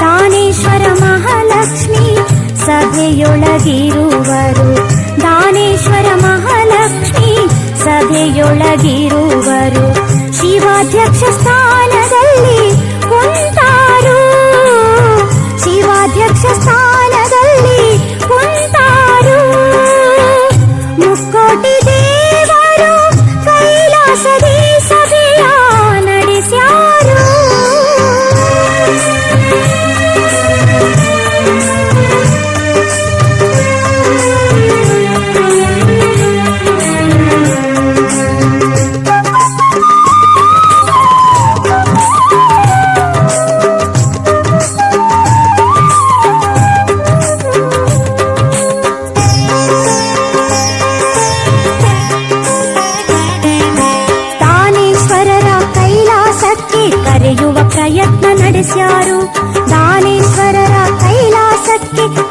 ದಾನೇಶ್ವರ ಮಹಾಲಕ್ಷ್ಮಿ ಸಭೆಯೊಳಗಿರುವರು ದಾನೇ ಕೃಪೆಯೊಳಗಿರುವರು ಶಿವಾಧ್ಯಕ್ಷ ಸ್ಥಾನ తెರೆయువ ప్రయత్న నడిశారు